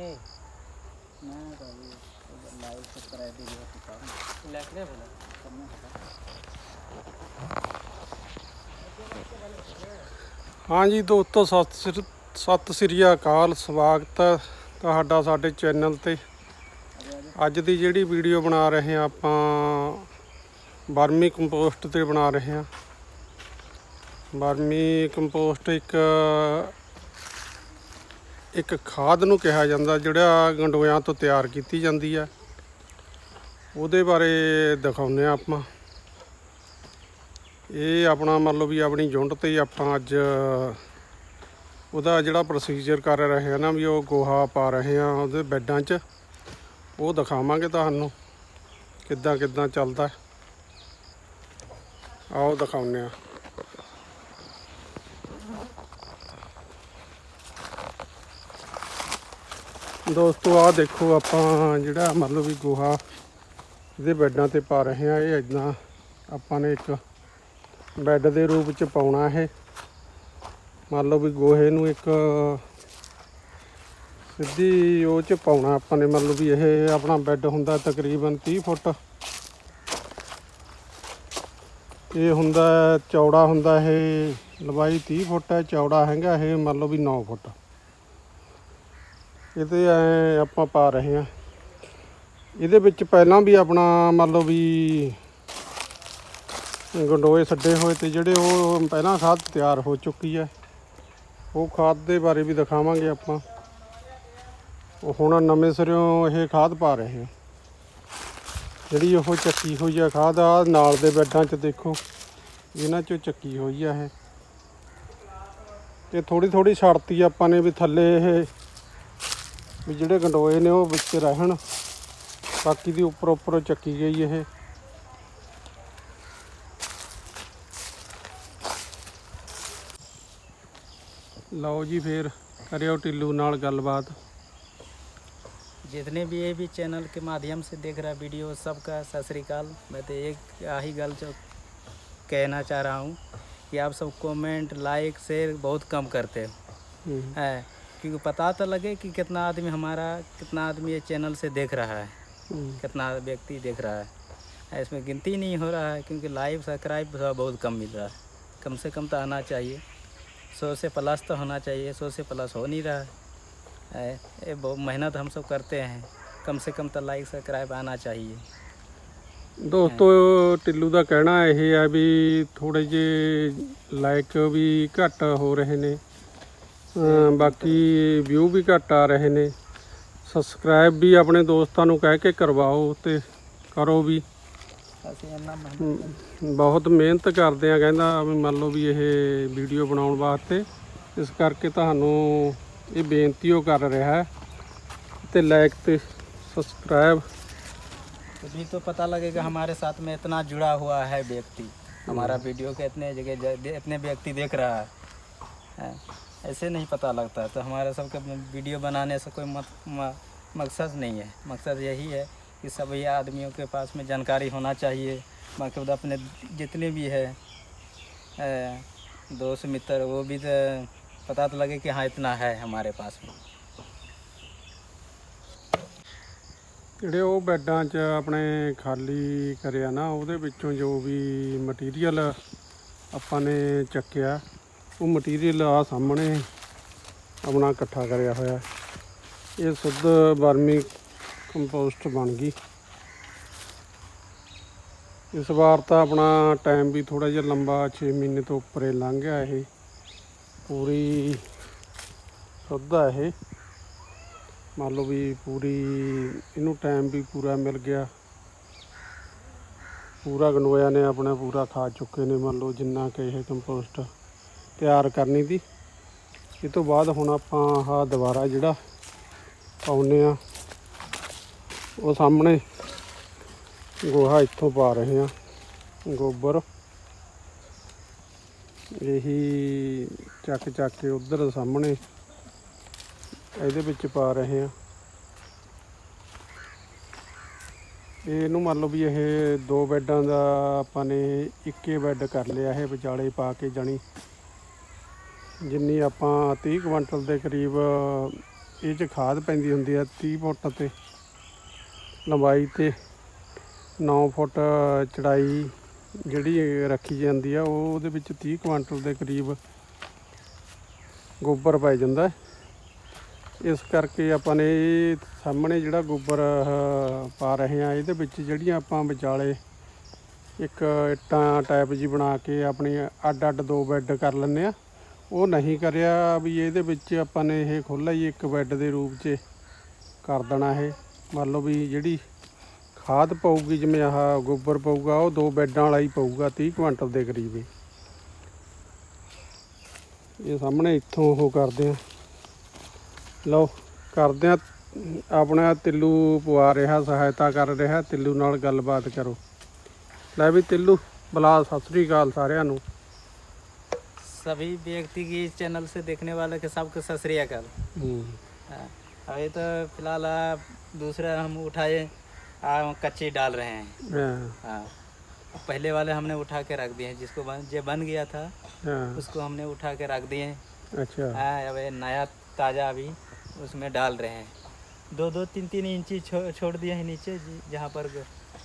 ਹੂੰ ਮੈਂ ਤਾਂ ਵੀ ਲਾਈਵ ਸਬਸਕ੍ਰਾਈਬ ਦੀ ਵੀ ਕੰਮ ਲੱਗ ਰਿਹਾ ਬਣਾ ਹਾਂਜੀ ਦੋਸਤੋ, ਸਤਿ ਸ੍ਰੀ ਸਤਿ ਸ੍ਰੀ ਅਕਾਲ, ਸਵਾਗਤ ਹੈ ਤੁਹਾਡਾ ਸਾਡੇ ਚੈਨਲ ਤੇ। ਅੱਜ ਦੀ ਜਿਹੜੀ ਵੀਡੀਓ ਬਣਾ ਰਹੇ ਹਾਂ ਆਪਾਂ ਬਰਮੀ ਕੰਪੋਸਟ ਤੇ ਬਣਾ ਰਹੇ ਹਾਂ। ਬਰਮੀ ਕੰਪੋਸਟ ਇੱਕ ਇੱਕ ਖਾਦ ਨੂੰ ਕਿਹਾ ਜਾਂਦਾ, ਜਿਹੜਾ ਗੰਡੋਇਆਂ ਤੋਂ ਤਿਆਰ ਕੀਤੀ ਜਾਂਦੀ ਹੈ ਉਹਦੇ ਬਾਰੇ ਦਿਖਾਉਂਦੇ ਆ ਆਪਾਂ। ਇਹ ਆਪਣਾ ਮੰਨ ਲਓ ਵੀ ਆਪਣੀ ਜੁੰਡ ਤੇ ਆਪਾਂ ਅੱਜ ਉਹਦਾ ਜਿਹੜਾ ਪ੍ਰੋਸੀਜਰ ਕਰ ਰਹੇ ਆ ਨਾ ਵੀ ਉਹ ਗੋਹਾ ਪਾ ਰਹੇ ਆ ਉਹਦੇ ਬੈੱਡਾਂ 'ਚ, ਉਹ ਦਿਖਾਵਾਂਗੇ ਤੁਹਾਨੂੰ ਕਿੱਦਾਂ ਕਿੱਦਾਂ ਚੱਲਦਾ। ਆਓ ਦਿਖਾਉਂਦੇ ਆ ਦੋਸਤੋ, ਆਹ ਦੇਖੋ ਆਪਾਂ ਜਿਹੜਾ ਮੰਨ ਲਓ ਵੀ ਗੋਹਾ ਇਹਦੇ ਬੈੱਡਾਂ ਤੇ ਪਾ ਰਹੇ ਆ ਇਹ ਇਦਾਂ ਆਪਾਂ ਨੇ ਇੱਕ ਬੈੱਡ ਦੇ ਰੂਪ ਚ ਪਾਉਣਾ ਇਹ। ਮੰਨ ਲਓ ਵੀ ਗੋਹੇ ਨੂੰ ਇੱਕ ਸਿੱਧੀ ਉਹ ਚ ਪਾਉਣਾ ਆਪਾਂ ਨੇ। ਮੰਨ ਲਓ ਵੀ ਇਹ ਆਪਣਾ ਬੈੱਡ ਹੁੰਦਾ ਤਕਰੀਬਨ 30 ਫੁੱਟ। ਇਹ ਹੁੰਦਾ, ਚੌੜਾ ਹੁੰਦਾ ਇਹ ਲੰਬਾਈ 30 ਫੁੱਟ ਹੈ, ਚੌੜਾ ਹੈਗਾ ਇਹ ਮੰਨ ਲਓ ਵੀ 9 ਫੁੱਟ। ਇਹਦੇ ਐ ਆਪਾਂ ਪਾ ਰਹੇ ਹਾਂ। ਇਹਦੇ ਵਿੱਚ ਪਹਿਲਾਂ ਵੀ ਆਪਣਾ ਮੰਨ ਲਓ ਵੀ ਗੰਡੋਏ ਛੱਡੇ ਹੋਏ ਤੇ ਜਿਹੜੇ ਉਹ ਪਹਿਲਾਂ ਖਾਦ ਤਿਆਰ ਹੋ ਚੁੱਕੀ ਹੈ। ਉਹ ਖਾਦ ਦੇ ਬਾਰੇ ਵੀ ਦਿਖਾਵਾਂਗੇ ਆਪਾਂ। ਉਹ ਹੁਣ ਨਵੇਂ ਸਿਰਿਓਂ ਇਹ ਖਾਦ ਪਾ ਰਹੇ ਹਾਂ। ਜਿਹੜੀ ਉਹ ਚੱਕੀ ਹੋਈ ਆ ਖਾਦ ਆ ਨਾਲ ਦੇ ਬੈੱਡਾਂ 'ਚ ਦੇਖੋ। ਇਹਨਾਂ 'ਚੋਂ ਚੱਕੀ ਹੋਈ ਆ ਇਹ। ਤੇ ਥੋੜੀ ਥੋੜੀ ਛੜਤੀ ਆਪਾਂ ਨੇ ਵੀ ਥੱਲੇ ਇਹ ਵੀ ਜਿਹੜੇ ਗੰਡੋਏ ਨੇ ਉਹ ਵਿੱਚ ਰਹਿਣ ਬਾਕੀ ਦੀ ਉੱਪਰ ਉੱਪਰੋਂ ਚੱਕੀ ਗਈ ਇਹ ਲਓ ਜੀ ਫੇਰ ਕਰਿਓ ਟਿੱਲੂ ਨਾਲ ਗੱਲਬਾਤ जितने भी ये भी चैनल के माध्यम से देख रहा वीडियो सबका सत श्रीकाल मैं तो एक आही गल जो कहना चाह रहा हूँ कि आप सब कमेंट लाइक शेयर बहुत कम करते हो ਹੂੰ है क्योंकि पता तो लगे कि कितना आदमी हमारा कितना आदमी ये चैनल से देख रहा है ਹੂੰ कितना व्यक्ति देख रहा है इसमें गिनती नहीं हो रहा है क्योंकि लाइव सब्सक्राइब बहुत कम मिल रहा है कम से कम तो आना चाहिए सौ से प्लस तो होना चाहिए सौ से प्लस हो नहीं रहा है है, ये बहुत मेहनत हम सब करते हैं कम से कम तो लाइक सब्सक्राइब आना चाहिए ਦੋਸਤੋ ਟਿੱਲੂ ਦਾ ਕਹਿਣਾ ਇਹ ਹੈ ਵੀ ਥੋੜੇ ਜੇ ਲਾਈਕ ਵੀ ਘੱਟ ਹੋ ਰਹੇ ਨੇ ਅਮ ਬਾਕੀ ਵਿਊ ਵੀ ਘੱਟ ਆ ਰਹੇ ਨੇ ਸਬਸਕ੍ਰਾਈਬ ਵੀ ਆਪਣੇ ਦੋਸਤਾਂ ਨੂੰ ਕਹਿ ਕੇ ਕਰਵਾਓ ਤੇ ਕਰੋ ਵੀ ਅਸੀਂ ਇੰਨਾ ਮਿਹਨਤ ਹਮ, ਬਹੁਤ ਮਿਹਨਤ ਕਰਦੇ ਆ ਕਹਿੰਦਾ ਵੀ ਮੰਨ ਲਓ ਵੀ ਇਹ ਵੀਡੀਓ ਬਣਾਉਣ ਵਾਸਤੇ ਇਸ ਕਰਕੇ ਤੁਹਾਨੂੰ ਇਹ ਬੇਨਤੀ ਉਹ ਕਰ ਰਿਹਾ ਹੈ ਤੇ ਲਾਈਕ ਤੇ ਸਬਸਕ੍ਰਾਈਬ तभी तो पता लगेगा हमारे साथ में इतना जुड़ा हुआ है व्यक्ति हमारा वीडियो के इतने जगह ज- इतने व्यक्ति देख रहा है हैं, ऐसे नहीं पता लगता तो हमारे सबके वीडियो बनाने से कोई मत, म, मकसद नहीं है मकसद यही है कि सभी आदमियों के पास में जानकारी होना चाहिए बाकी खुद अपने जितने भी है अ, दोस्त मित्र वो भी तो पता तो लगे कि हाँ इतना है हमारे पास में ਜਿਹੜੇ ਉਹ ਬੈੱਡਾਂ 'ਚ ਆਪਣੇ ਖਾਲੀ ਕਰਿਆ ਨਾ ਉਹਦੇ ਵਿੱਚੋਂ ਜੋ ਵੀ ਮਟੀਰੀਅਲ ਆਪਾਂ ਨੇ ਚੱਕਿਆ ਉਹ ਮਟੀਰੀਅਲ ਆ ਸਾਹਮਣੇ ਆਪਣਾ ਇਕੱਠਾ ਕਰਿਆ ਹੋਇਆ। ਇਹ ਸੁੱਧ ਵਰਮੀ ਕੰਪੋਸਟ ਬਣ ਗਈ। ਇਸ ਵਾਰ ਤਾਂ ਆਪਣਾ ਟਾਈਮ ਵੀ ਥੋੜਾ ਜਿਹਾ ਲੰਬਾ 6 ਮਹੀਨੇ ਤੋਂ ਉੱਪਰ ਹੀ ਲੰਘ ਗਿਆ ਇਹ। ਪੂਰੀ ਸੁੱਧ ਇਹ। ਮੰਨ ਲਓ ਵੀ ਪੂਰੀ, ਇਹਨੂੰ ਟਾਈਮ ਵੀ ਪੂਰਾ ਮਿਲ ਗਿਆ। ਪੂਰਾ ਗਨੋਇਆ ਨੇ, ਆਪਣਾ ਪੂਰਾ ਖਾ ਚੁੱਕੇ ਨੇ, ਮੰਨ ਲਓ ਜਿੰਨਾ ਕਿ ਇਹ ਕੰਪੋਸਟ ਤਿਆਰ ਕਰਨੀ ਦੀ। ਇਹ ਤੋਂ ਬਾਅਦ ਹੁਣ ਆਪਾਂ ਆਹ ਦੁਬਾਰਾ ਜਿਹੜਾ ਪਾਉਨੇ ਆ, ਉਹ ਸਾਹਮਣੇ ਗੋਹਾ ਇੱਥੋਂ ਪਾ ਰਹੇ ਆ, ਗੋਬਰ। ਇਹੀ ਚੱਕ ਚੱਕ ਕੇ ਉਧਰ ਸਾਹਮਣੇ ਇਹਦੇ ਵਿੱਚ ਪਾ ਰਹੇ ਆ। ਇਹਨੂੰ ਮੰਨ ਲਓ ਵੀ ਇਹ ਦੋ ਬੈੱਡਾਂ ਦਾ ਆਪਾਂ ਨੇ ਇੱਕੇ ਬੈੱਡ ਕਰ ਲਿਆ, ਇਹ ਵਿਚਾਲੇ ਪਾ ਕੇ ਜਾਣੀ। ਜਿੰਨੀ ਆਪਾਂ 30 ਕੁਇੰਟਲ ਦੇ ਕਰੀਬ ਇਹ ਚ ਖਾਦ ਪੈਂਦੀ ਹੁੰਦੀ ਆ 30 ਫੁੱਟ ਤੇ, ਲੰਬਾਈ ਤੇ 9 ਫੁੱਟ ਚੜਾਈ ਜਿਹੜੀ ਰੱਖੀ ਜਾਂਦੀ ਆ, ਉਹ ਉਹਦੇ ਵਿੱਚ 30 ਕੁਇੰਟਲ ਦੇ ਕਰੀਬ ਗੋਬਰ ਪੈ ਜਾਂਦਾ। ਇਸ ਕਰਕੇ ਆਪਾਂ ਨੇ ਸਾਹਮਣੇ ਜਿਹੜਾ ਗੋਬਰ ਪਾ ਰਹੇ ਆ, ਇਹਦੇ ਵਿੱਚ ਜਿਹੜੀਆਂ ਆਪਾਂ ਵਿਚਾਲੇ ਇੱਕ ਇੱਟਾਂ ਟਾਈਪ ਜੀ ਬਣਾ ਕੇ ਆਪਣੀ ਅੱਡ ਅੱਡ ਦੋ ਬੈੱਡ ਕਰ ਲੈਂਦੇ ਆ। ਉਹ ਨਹੀਂ ਕਰਿਆ ਵੀ ਇਹਦੇ ਵਿੱਚ ਆਪਾਂ ਨੇ ਇਹ ਖੋਲ੍ਹਾ ਹੀ ਇੱਕ ਬੈੱਡ ਦੇ ਰੂਪ 'ਚ ਕਰ ਦੇਣਾ ਇਹ। ਮੰਨ ਲਓ ਵੀ ਜਿਹੜੀ ਖਾਦ ਪਊਗੀ, ਜਿਵੇਂ ਆਹ ਗੋਬਰ ਪਊਗਾ, ਉਹ ਦੋ ਬੈੱਡਾਂ ਵਾਲਾ ਹੀ ਪਊਗਾ 30 ਕੁਇੰਟਲ ਦੇ ਕਰੀਬ। ਇਹ ਇਹ ਸਾਹਮਣੇ ਇੱਥੋਂ ਉਹ ਕਰਦੇ ਆ। ਲਓ, ਕਰਦੇ ਆ, ਆਪਣਾ ਤਿੱਲੂ ਪਵਾ ਰਿਹਾ, ਸਹਾਇਤਾ ਕਰ ਰਿਹਾ। ਤਿੱਲੂ ਨਾਲ ਗੱਲਬਾਤ ਕਰੋ। ਲੈ ਵੀ ਤਿੱਲੂ, ਬੁਲਾ, ਸਤਿ ਸ੍ਰੀ ਅਕਾਲ ਸਾਰਿਆਂ ਨੂੰ। सभी व्यक्ति की इस चैनल से देखने वाले के सबको सश्रिया श्रीकाल हम्म। हाँ, अभी तो फ़िलहाल दूसरा हम उठाए कच्ची डाल रहे हैं। हाँ।, हाँ। पहले वाले हमने उठा के रख दिए जिसको बन, जो बन गया था हाँ। उसको हमने उठा के रख दिए अच्छा। हाँ अब नया ताज़ा अभी उसमें डाल रहे हैं। दो दो तीन तीन इंची छो, छोड़ दिए हैं नीचे जहाँ पर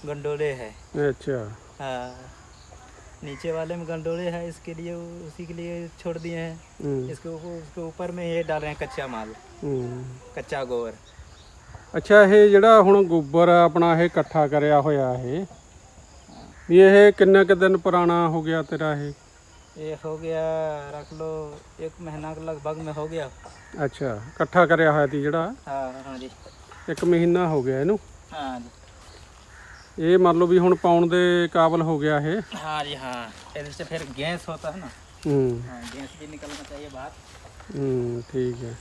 गंडोले है। अच्छा। हाँ। नीचे वाले में गंडोले है इसके लिए वो- उसी के लिए छोड़ दिए हैं ਹੂੰ इसके ऊपर उसके ऊपर में ये डाल रहे हैं कच्चा माल ਹੂੰ कच्चा गोबर ਅੱਛਾ ਇਹ ਜਿਹੜਾ ਹੁਣ ਗੋਬਰ ਆਪਣਾ ਇਹ ਇਕੱਠਾ ਕਰਿਆ ਹੋਇਆ ਇਹ ਵੀ ਇਹ ਕਿੰਨੇ ਕੁ ਦਿਨ ਪੁਰਾਣਾ ਹੋ ਗਿਆ ਤੇਰਾ ਇਹ ये हो गया रख लो एक महीना के लगभग में हो गया ਅੱਛਾ ਇਕੱਠਾ ਕਰਿਆ ਹੋਇਆ ਸੀ ਜਿਹੜਾ हाँ हाँ जी ਇੱਕ ਮਹੀਨਾ ਹੋ ਗਿਆ ਇਹਨੂੰ हाँ जी ਇਹ ਮੰਨ ਲਓ ਵੀ ਹੁਣ ਪਾਉਣ ਦੇ ਕਾਬਲ ਹੋ ਗਿਆ ਇਹ हाँ जी हाँ फिर इससे फिर गैस होता है ना ਹੂੰ हाँ गैस भी निकलना चाहिए बाहर ਹੂੰ ठीक है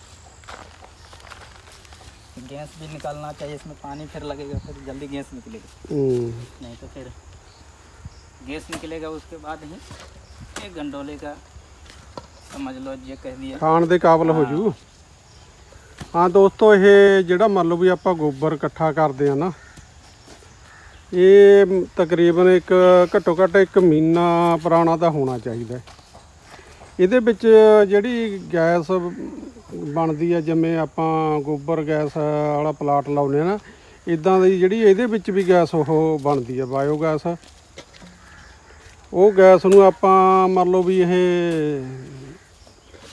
गैस भी निकालना चाहिए इसमें पानी फिर लगेगा फिर जल्दी गैस निकलेगा हूँ नहीं तो फिर गैस निकलेगा उसके बाद ही एक गंडोले का समझ लो ये कह दिया ਖਾਣ ਦੇ ਕਾਬਲ ਹੋ ਜੂ ਹਾਂ ਦੋਸਤੋ ਇਹ ਜਿਹੜਾ ਮੰਨ ਲਓ ਵੀ ਆਪਾਂ ਗੋਬਰ ਇਕੱਠਾ ਕਰਦੇ ਆ ਨਾ ਇਹ ਤਕਰੀਬਨ ਇੱਕ ਘੱਟੋ ਘੱਟ ਇੱਕ ਮਹੀਨਾ ਪੁਰਾਣਾ ਤਾਂ ਹੋਣਾ ਚਾਹੀਦਾ ਇਹਦੇ ਵਿੱਚ ਜਿਹੜੀ ਗੈਸ ਬਣਦੀ ਆ, ਜਿਵੇਂ ਆਪਾਂ ਗੋਬਰ ਗੈਸ ਵਾਲਾ ਪਲਾਟ ਲਾਉਨੇ ਆ ਨਾ ਇਦਾਂ ਦੀ ਜਿਹੜੀ ਇਹਦੇ ਵਿੱਚ ਵੀ ਗੈਸ ਉਹ ਬਣਦੀ ਆ ਬਾਇਓਗੈਸ ਉਹ ਗੈਸ ਨੂੰ ਆਪਾਂ ਮੰਨ ਲਓ ਵੀ ਇਹ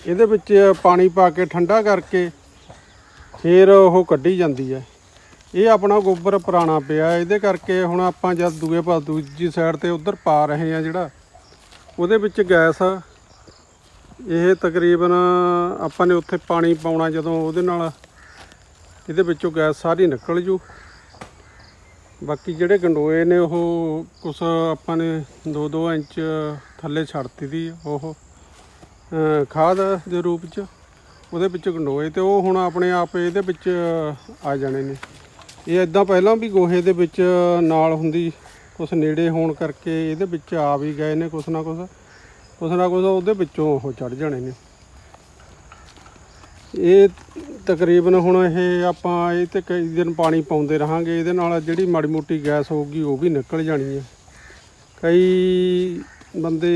ਇਹਦੇ ਵਿੱਚ ਪਾਣੀ ਪਾ ਕੇ ਠੰਡਾ ਕਰਕੇ ਫਿਰ ਉਹ ਕੱਢੀ ਜਾਂਦੀ ਹੈ ਇਹ ਆਪਣਾ ਗੋਬਰ ਪੁਰਾਣਾ ਪਿਆ ਇਹਦੇ ਕਰਕੇ ਹੁਣ ਆਪਾਂ ਜਦ ਦੂਏ ਪਾਸ ਦੂਜੀ ਸਾਈਡ ਤੇ ਉਧਰ ਪਾ ਰਹੇ ਆ ਜਿਹੜਾ ਉਹਦੇ ਵਿੱਚ ਗੈਸ ਆ। ਇਹ ਤਕਰੀਬਨ ਆਪਾਂ ਨੇ ਉੱਥੇ ਪਾਣੀ ਪਾਉਣਾ ਜਦੋਂ ਉਹਦੇ ਨਾਲ ਇਹਦੇ ਵਿੱਚੋਂ ਗੈਸ ਸਾਰੀ ਨਿਕਲ ਜੂ। ਬਾਕੀ ਜਿਹੜੇ ਗੰਡੋਏ ਨੇ ਉਹ ਕੁਛ ਆਪਾਂ ਨੇ 2-2 ਇੰਚ ਥੱਲੇ ਛੱਡਤੀ ਦੀ ਉਹ ਅ, ਖਾਦ ਦੇ ਰੂਪ ਚ ਉਹਦੇ ਵਿੱਚ ਗੰਡੋਏ ਤੇ ਉਹ ਹੁਣ ਆਪਣੇ ਆਪ ਇਹਦੇ ਵਿੱਚ ਆ ਜਾਣੇ ਨੇ। ਇਹ ਇਦਾਂ ਪਹਿਲਾਂ ਵੀ ਗੋਹੇ ਦੇ ਵਿੱਚ ਨਾਲ ਹੁੰਦੀ, ਕੁਛ ਨੇੜੇ ਹੋਣ ਕਰਕੇ ਇਹਦੇ ਵਿੱਚ ਆ ਵੀ ਗਏ ਨੇ ਕੁਛ ਨਾ ਕੁਛ ਕੁਛ ਨਾ ਕੁਛ ਉਹਦੇ ਵਿੱਚੋਂ ਉਹ ਚੜ ਜਾਣੇ ਨੇ। ਇਹ ਤਕਰੀਬਨ ਹੁਣ ਇਹ ਆਪਾਂ ਇਹ ਤੇ ਕਈ ਦਿਨ ਪਾਣੀ ਪਾਉਂਦੇ ਰਹਾਂਗੇ, ਇਹਦੇ ਨਾਲ ਜਿਹੜੀ ਮਾੜੀ ਮੋਟੀ ਗੈਸ ਹੋਊਗੀ ਉਹ ਵੀ ਨਿਕਲ ਜਾਣੀ ਹੈ। ਕਈ ਬੰਦੇ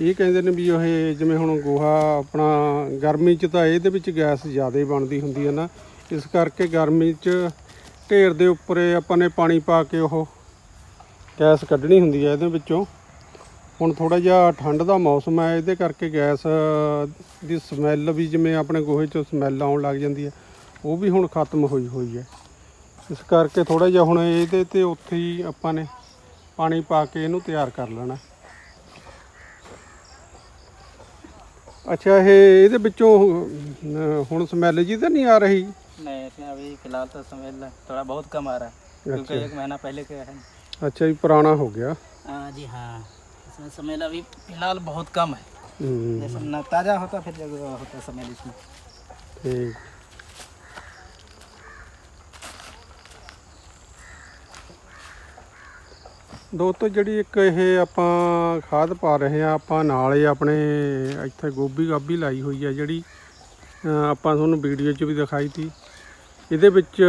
ਇਹ ਕਹਿੰਦੇ ਨੇ ਵੀ ਇਹ ਜਿਵੇਂ ਹੁਣ ਗੋਹਾ ਆਪਣਾ ਗਰਮੀ 'ਚ ਤਾਂ ਇਹਦੇ ਵਿੱਚ ਗੈਸ ਜ਼ਿਆਦਾ ਬਣਦੀ ਹੁੰਦੀ ਹੈ ਨਾ, ਇਸ ਕਰਕੇ ਗਰਮੀ 'ਚ ਢੇਰ ਦੇ ਉੱਪਰ ਆਪਾਂ ਨੇ ਪਾਣੀ ਪਾ ਕੇ ਉਹ ਗੈਸ ਕੱਢਣੀ ਹੁੰਦੀ ਹੈ ਇਹਦੇ ਵਿੱਚੋਂ। ਹੁਣ ਥੋੜਾ ਜਿਹਾ ਠੰਡ ਦਾ ਮੌਸਮ ਹੈ ਇਹਦੇ ਕਰਕੇ ਗੈਸ ਦੀ ਸਮੈਲ ਵੀ ਜਿਵੇਂ ਆਪਣੇ ਗੋਹੇ 'ਚੋਂ ਸਮੈਲ ਆਉਣ ਲੱਗ ਜਾਂਦੀ ਹੈ ਉਹ ਵੀ ਹੁਣ ਖਤਮ ਹੋਈ ਹੋਈ ਹੈ ਇਸ ਕਰਕੇ ਥੋੜਾ ਜਿਹਾ ਹੁਣ ਇਹਦੇ ਤੇ ਉੱਥੇ ਹੀ ਆਪਾਂ ਨੇ ਪਾਣੀ ਪਾ ਕੇ ਇਹਨੂੰ ਤਿਆਰ ਕਰ ਲੈਣਾ। ਅੱਛਾ, ਇਹ ਇਹਦੇ ਵਿੱਚੋਂ ਹੁਣ ਸਮੈਲ ਜੀ ਤਾਂ ਨਹੀਂ ਆ ਰਹੀ? नहीं इसमें अभी फिलहाल तो समय थोड़ा बहुत कम आ रहा है क्योंकि अच्छा। एक महीना पहले का है ਅੱਛਾ ਜੀ ਪੁਰਾਣਾ ਹੋ ਗਿਆ हाँ जी हाँ इसमें समय अभी फिलहाल बहुत कम है ਹੂੰ जैसे न ताज़ा होता फिर जगह होता समय इसमें ਠੀਕ ਦੋਸਤੋ ਜਿਹੜੀ ਇੱਕ ਇਹ ਆਪਾਂ ਖਾਦ ਪਾ ਰਹੇ ਆ ਆਪਾਂ ਨਾਲ ਹੀ ਆਪਣੇ ਇੱਥੇ ਗੋਭੀ ਗਾਭੀ ਲਾਈ ਹੋਈ ਹੈ ਜਿਹੜੀ ਅਹ ਆਪਾਂ ਤੁਹਾਨੂੰ ਵੀਡੀਓ 'ਚ ਵੀ ਦਿਖਾਈ ਤੀ। ਇਹਦੇ ਵਿੱਚ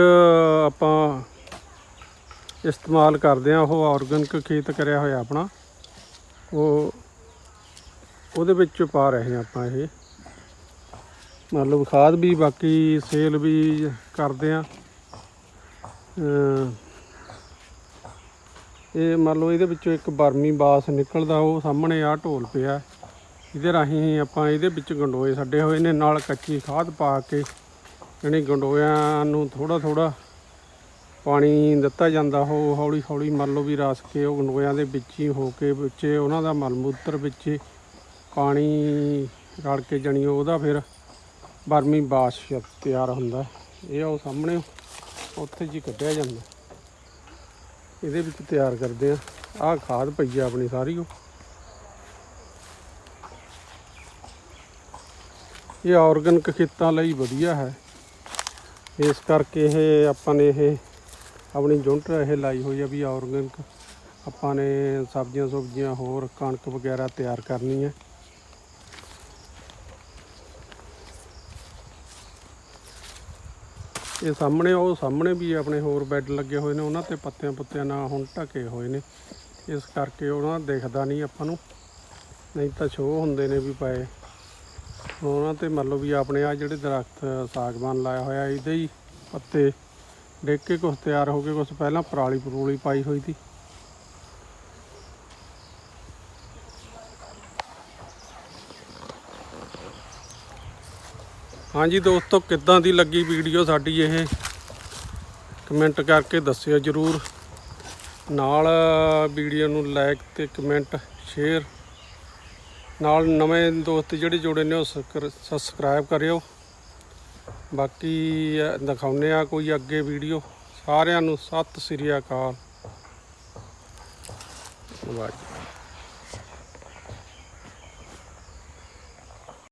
ਆਪਾਂ ਇਸਤੇਮਾਲ ਕਰਦੇ ਆ ਉਹ ਆਰਗੈਨਿਕ ਖੇਤ ਕਰਿਆ ਹੋਇਆ ਆਪਣਾ। ਉਹ ਉਹਦੇ ਵਿੱਚ ਪਾ ਰਹੇ ਆ ਆਪਾਂ ਇਹ। ਮਤਲਬ ਖਾਦ ਵੀ, ਬਾਕੀ ਸੇਲ ਵੀ ਕਰਦੇ ਆ ਇਹ ਮੰਨ ਲਓ ਇਹਦੇ ਵਿੱਚੋਂ ਇੱਕ ਬਰਮੀ ਬਾਸ ਨਿਕਲਦਾ, ਉਹ ਸਾਹਮਣੇ ਆ ਢੋਲ ਪਿਆ। ਇਹਦੇ ਰਾਹੀਂ ਆਪਾਂ ਇਹਦੇ ਵਿੱਚ ਗੰਡੋਏ ਛੱਡੇ ਹੋਏ ਨੇ, ਨਾਲ ਕੱਚੀ ਖਾਦ ਪਾ ਕੇ ਜਿਹੜੀ ਗੰਡੋਇਆਂ ਨੂੰ ਥੋੜਾ ਥੋੜਾ ਪਾਣੀ ਦਿੱਤਾ ਜਾਂਦਾ, ਉਹ ਹੌਲੀ ਹੌਲੀ ਮੰਨ ਲਓ ਵੀ ਰਸ ਕੇ ਉਹ ਗੰਡੋਇਆਂ ਦੇ ਵਿੱਚ ਹੀ ਹੋ ਕੇ, ਵਿੱਚ ਉਹਨਾਂ ਦਾ ਮਲ ਮੂਤਰ ਵਿੱਚ ਪਾਣੀ ਰਲ ਕੇ ਜਣੀ ਉਹਦਾ ਫਿਰ ਬਰਮੀ ਬਾਸ਼ ਤਿਆਰ ਹੁੰਦਾ। ਇਹ ਉਹ ਸਾਹਮਣੇ, ਉੱਥੇ ਜੀ ਕੱਢਿਆ ਜਾਂਦਾ। ਇਹਦੇ ਵਿੱਚ ਤਿਆਰ ਕਰਦੇ ਆ। ਆਹ ਖਾਦ ਪਈ ਆ ਆਪਣੀ ਸਾਰੀ ਉਹ। ਇਹ ਆਰਗੈਨਿਕ ਖੇਤਾਂ ਲਈ ਵਧੀਆ ਹੈ। ਇਸ ਕਰਕੇ ਇਹ ਆਪਾਂ ਨੇ ਇਹ ਆਪਣੀ ਯੂਨਿਟ ਇਹ ਲਾਈ ਹੋਈ ਆ ਵੀ ਆਰਗੈਨਿਕ ਆਪਾਂ ਨੇ ਸਬਜ਼ੀਆਂ ਸੁਬਜ਼ੀਆਂ ਹੋਰ ਕਣਕ ਵਗੈਰਾ ਤਿਆਰ ਕਰਨੀ ਹੈ। ਇਹ ਸਾਹਮਣੇ, ਉਹ ਸਾਹਮਣੇ ਵੀ ਆਪਣੇ ਹੋਰ ਬੈੱਡ ਲੱਗੇ ਹੋਏ ਨੇ, ਉਹਨਾਂ ਤੇ ਪੱਤਿਆਂ ਪੁੱਤਿਆਂ ਨਾਲ ਹੁਣ ਢਕੇ ਹੋਏ ਨੇ। ਇਸ ਕਰਕੇ ਉਹਨਾਂ ਦਿਖਦਾ ਨਹੀਂ ਆਪਾਂ ਨੂੰ। ਨਹੀਂ ਤਾਂ ਸ਼ੋਅ ਹੁੰਦੇ ਨੇ ਵੀ ਪਏ। ਉਹਨਾਂ ਤੇ ਮੰਨ ਲਓ ਵੀ ਆਪਣੇ ਆ ਜਿਹੜੇ ਦਰਖਤ, ਸਾਗਵਾਨ ਲਾਇਆ ਹੋਇਆ ਇਹਦੇ ਹੀ ਪੱਤੇ, ਡਿੱਗ ਕੇ ਕੁਛ ਤਿਆਰ ਹੋ ਗਏ ਕੁਛ ਪਹਿਲਾਂ ਪਰਾਲੀ ਪਰੂਲੀ ਪਾਈ ਹੋਈ ਸੀ। ਹਾਂਜੀ ਦੋਸਤੋ, ਕਿੱਦਾਂ ਦੀ ਲੱਗੀ ਵੀਡੀਓ ਸਾਡੀ ਇਹ? ਕਮੈਂਟ ਕਰਕੇ ਦੱਸਿਓ ਜਰੂਰ। ਨਾਲ ਵੀਡੀਓ ਨੂੰ ਲਾਈਕ ਤੇ ਕਮੈਂਟ ਸ਼ੇਅਰ ਨਾਲ ਨਵੇਂ ਦੋਸਤ ਜਿਹੜੇ ਜੁੜੇ ਨੇ ਉਹ ਸਬਸਕ੍ਰਾਈਬ ਕਰਿਓ। ਬਾਕੀ ਅ, ਦਿਖਾਉਂਦੇ ਆ ਕੋਈ ਅੱਗੇ ਵੀਡੀਓ ਸਾਰਿਆਂ ਨੂੰ ਸਤਿ ਸ੍ਰੀ ਅਕਾਲ। ਧੰਨਵਾਦ